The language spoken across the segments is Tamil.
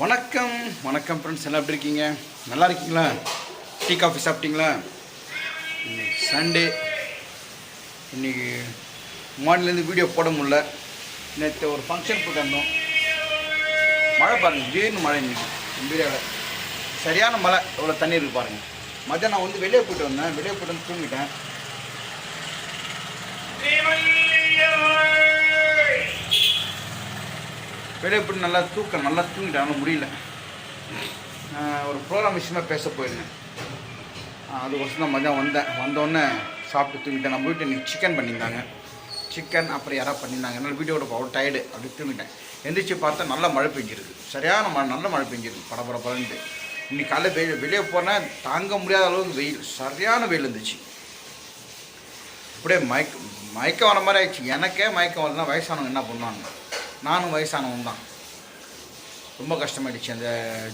வணக்கம் வணக்கம் ஃப்ரெண்ட்ஸ் எல்லாம் எப்படி இருக்கீங்க? நல்லா இருக்கீங்களா? டீ காஃபி சாப்பிட்டீங்களா? இன்னைக்கு சண்டே இன்னைக்கு மார்னிங்லேருந்து வீடியோ போட முடில நேற்று ஒரு ஃபங்க்ஷன் போட்டிருந்தோம். மழை பாருங்கள் திடீர்னு மழை இன்னைக்கு. இந்தியாவில் சரியான மழை. எவ்வளோ தண்ணி இருக்குது பாருங்கள் மத்தியானம் வந்து வெளியே போயிட்டு வந்தேன். வெளியே போயிட்டு வந்து தூங்கிட்டேன். வெளியே எப்படி நல்லா தூக்கம் நல்லா தூங்கிட்டேன் முடியல. ஒரு ப்ரோக்ராம் விஷயமா பேச போயிருந்தேன். அது அதுக்கோசம் தான் மதியம் வந்தேன். வந்தோடனே சாப்பிட்டு தூங்கிட்டேன். நம்ம வீட்டு இன்றைக்கி சிக்கன் பண்ணியிருந்தாங்க. சிக்கன் அப்புறம் யாராவது பண்ணியிருந்தாங்க. என்னால் வீடியோட அவ்வளோ டயர்டு அப்படி தூங்கிட்டேன். எந்திரிச்சு பார்த்தா நல்லா மழை பெஞ்சிருக்கு சரியான மழை நல்ல மழை பெஞ்சிருக்கு படபட படன்ட்டு இன்னைக்கு காலையில் வெயில் வெளியே போனால் தாங்க முடியாத அளவுக்கு வெயில். சரியான வெயில் இருந்துச்சு. அப்படியே மயக்க மயக்கம் வர மாதிரி ஆயிடுச்சு. எனக்கே மயக்கம் வரலாம் வயசானவங்க என்ன பண்ணுவாங்க? நானும் வயசானவன் தான். ரொம்ப கஷ்டமாயிடுச்சு. அந்த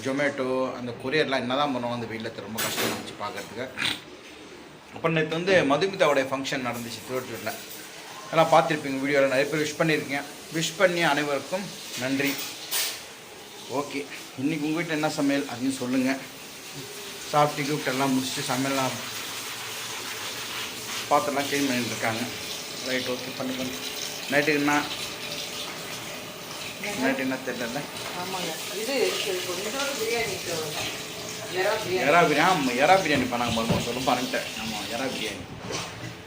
ஜொமேட்டோ அந்த கொரியர்லாம் என்ன தான் பண்ணுவோம் அந்த வெயிலத்தை ரொம்ப கஷ்டமாக இருந்துச்சு பார்க்குறதுக்கு. அப்புறம் நேற்று வந்து மதுமிதாவுடைய ஃபங்க்ஷன் நடந்துச்சு திருவள்ளூரில் எல்லாம் பார்த்துருப்பீங்க வீடியோவில் நிறைய பேர் விஷ் பண்ணியிருக்கீங்க. விஷ் பண்ணி அனைவருக்கும் நன்றி. ஓகே. இன்றைக்கி உங்கள் வீட்டில் என்ன சமையல் அப்படின்னு சொல்லுங்கள் சாப்பிட்டு கிஃப்ட் எல்லாம் முடிச்சுட்டு சமையல்லாம் பாத்திரம்லாம் க்ளீன் பண்ணிட்டு இருக்காங்க. ரைட் ஓகே பண்ணி பண்ணி. நைட்டுக்குன்னா என்ன தெரியல. ஆமாங்க. இது கொஞ்சோட பிரியாணி எறா பிரியாணி. எறா பிரியாணி பண்ணாங்க பாருங்க சொல்லும் ஆமாம் எறா பிரியாணி.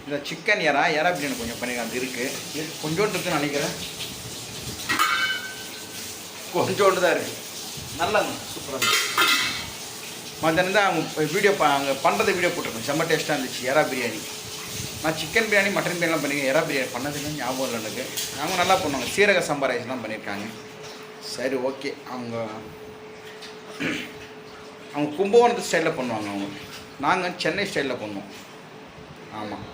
இந்த சிக்கன் எறா எறா பிரியாணி கொஞ்சம் பண்ணிருக்காங்க அது இருக்குது இது கொஞ்சோண்டு இருக்குன்னு நினைக்கிறேன். கொஞ்சோண்டு தான் இருக்குது நல்லாங்க சூப்பராக மத்தியானம் தான் அவங்க வீடியோ அங்கே பண்ணுறத வீடியோ போட்டிருக்கோம். செம்ம டேஸ்ட்டாக இருந்துச்சு எறா பிரியாணி. நான் சிக்கன் பிரியாணி மட்டன் பிரியாணிலாம் பண்ணியிருக்கேன் எறா பிரியாணி பண்ணதுன்னு ஞாபகம் இல்லை எனக்கு. அவங்க நல்லா பண்ணுவாங்க. சீரக சம்பா ரைஸ்லாம் பண்ணியிருக்காங்க சரி ஓகே அவங்க அவங்க கும்பகோணத்து ஸ்டைலில் பண்ணுவாங்க அவங்க. நாங்கள் சென்னை ஸ்டைலில் பண்ணுவோம். ஆமாம்